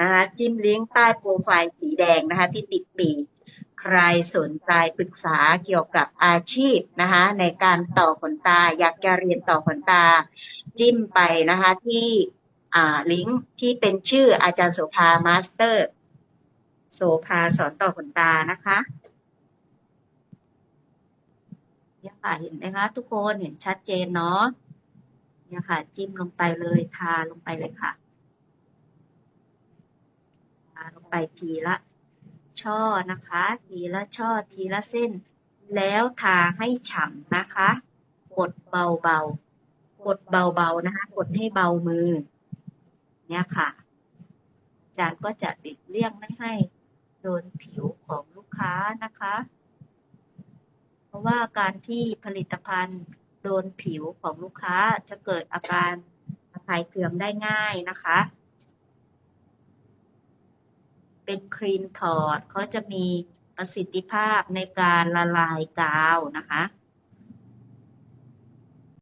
นะคะจิ้มลิงก์ใต้โปรไฟล์สีแดงนะคะที่ติดปีกใครสนใจปรึกษาเกี่ยวกับอาชีพนะคะในการต่อขนตา อยากจะเรียนต่อขนตา จิ้มไปนะคะที่ลิงก์ที่เป็นชื่ออาจารย์โสภามาสเตอร์โสภาสอนต่อขนตานะคะเนี่ยค่ะเห็นไหมคะทุกคนเห็นชัดเจนเนาะเนี่ยค่ะ จิ้มลงไปเลยทาลงไปเลยค่ะ ลงไปทีละช่อนะคะ ทีละช่อทีละเส้น แล้วทาให้ฉ่ำนะคะ กดเบาๆ กดเบาๆนะคะ กดให้เบามือ เนี่ยค่ะอาจารย์ก็จะติดเลี่ยงไม่ให้โดนผิวของลูกค้านะคะ เพราะว่าการที่ผลิตภัณฑ์โดนผิวของลูกค้าจะเกิดอาการระคายเคืองได้ง่ายนะคะ เป็นครีนถอดเขาจะมีประสิทธิภาพในการละลายกาวนะคะ